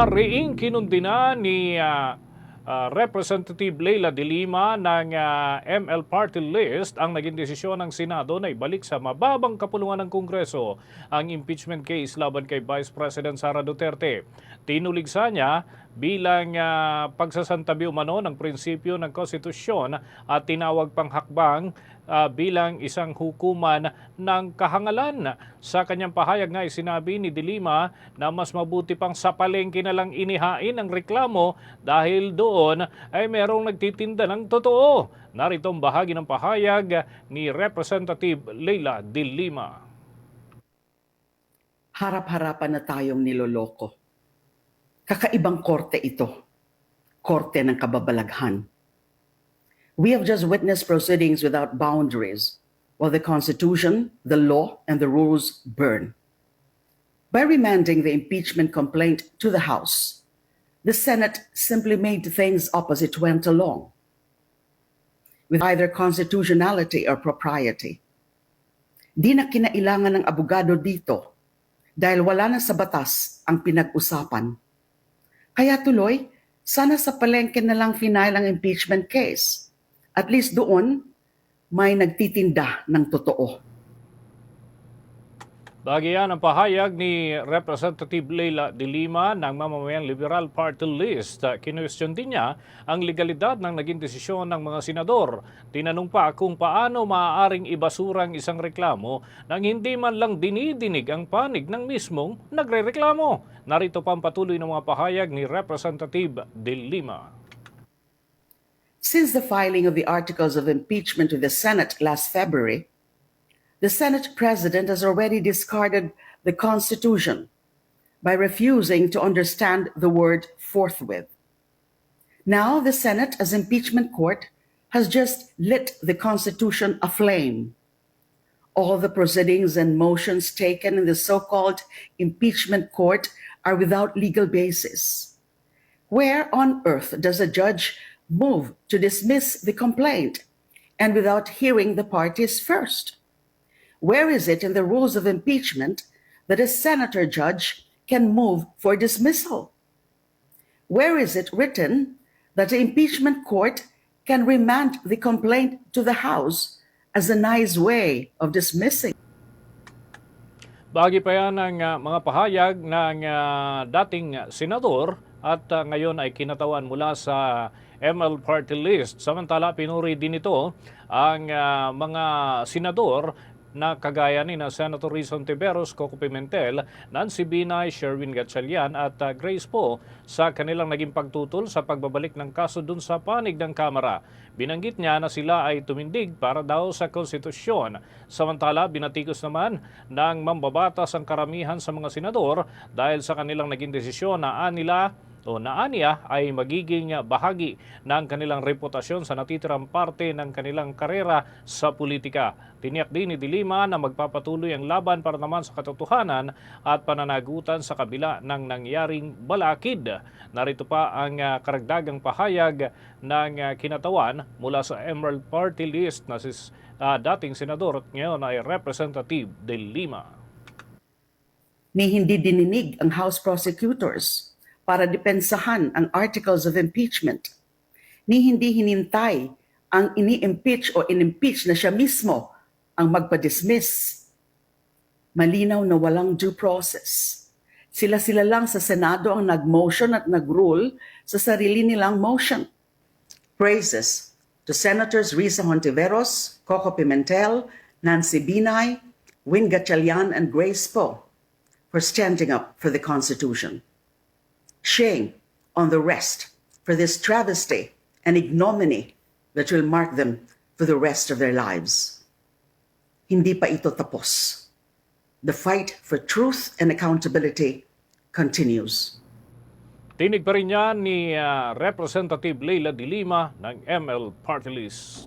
Ariing kinundina ni ah, ah, Representative Leila de Lima ng ah, ML Party List ang naging desisyon ng Senado na ibalik sa mababang kapulungan ng Kongreso ang impeachment case laban kay Vice President Sara Duterte. Tinuligsa niya bilang ah, pagsasantabi umano ng prinsipyo ng konstitusyon at tinawag pang hakbang ah, bilang isang hukuman ng kahangalan. Sa kanyang pahayag nga sinabi ni De Lima na mas mabuti pang sa palengke na lang inihain ang reklamo dahil doon ay merong nagtitinda ng totoo. Narito ang bahagi ng pahayag ni Representative Leila De Lima. harap-harapan na tayong niloloko. Kakaibang korte ito. Korte ng kababalaghan. We have just witnessed proceedings without boundaries, while the Constitution, the law, and the rules burn. By remanding the impeachment complaint to the House, the Senate simply made things up as it went along, with either constitutionality or propriety. Di na kinailangan ng abogado dito dahil wala na sa batas ang pinag-usapan. Kaya tuloy, sana sa palengke na lang final ang impeachment case. At least doon, may nagtitinda ng totoo. Bagay yan ang pahayag ni Representative Leila de Lima ng mamamayang Liberal Party List. Kinwestiyon din niya ang legalidad ng naging desisyon ng mga senador. Tinanong pa kung paano maaaring ibasurang isang reklamo nang hindi man lang dinidinig ang panig ng mismong nagrereklamo. Narito pa ang patuloy ng mga pahayag ni Representative de Lima. Since the filing of the articles of impeachment to the Senate last February, the Senate president has already discarded the Constitution by refusing to understand the word forthwith. Now, the Senate, as impeachment court, has just lit the Constitution aflame. All the proceedings and motions taken in the so called impeachment court are without legal basis. Where on earth does a judge move to dismiss the complaint and without hearing the parties first? Where is it in the rules of impeachment that a senator judge can move for dismissal? Where is it written that the impeachment court can remand the complaint to the House as a nice way of dismissing? Bahagi pa yan ng ah, mga pahayag ng ah, dating senador at ah, ngayon ay kinatawan mula sa ML Party List. Samantala, pinuri din ito ang ah, mga senador na kagaya ni na Senator Rizon Tiberos, Coco Pimentel, Nancy Binay, Sherwin Gatchalian at ah, Grace Poe sa kanilang naging pagtutol sa pagbabalik ng kaso dun sa panig ng Kamara. Binanggit niya na sila ay tumindig para daw sa konstitusyon. Samantala, binatikos naman ng mambabatas ang karamihan sa mga senador dahil sa kanilang naging desisyon na anila o naaniya ay magiging bahagi ng kanilang reputasyon sa natitirang parte ng kanilang karera sa politika. Tiniyak din ni Dilima na magpapatuloy ang laban para naman sa katotohanan at pananagutan sa kabila ng nangyaring balakid. Narito pa ang ah, karagdagang pahayag ng ah, kinatawan mula sa Emerald Party List na si ah, dating senador at ngayon ay Representative De Lima. Ni hindi dininig ang House prosecutors para depensahan ang articles of impeachment. Ni hindi hinintay ang ini-impeach o in-impeach na siya mismo ang magpa-dismiss. Malinaw na walang due process. Sila-sila lang sa Senado ang nag-motion at nag-rule sa sarili nilang motion. Praises to Senators Risa Hontiveros, Coco Pimentel, Nancy Binay, Win Gatchalian, and Grace Poe for standing up for the Constitution. Shame on the rest for this travesty and ignominy that will mark them for the rest of their lives. Hindi pa ito tapos. The fight for truth and accountability continues. Tinig pa rin yan ni ah, Representative Leila de Lima ng ML Party List.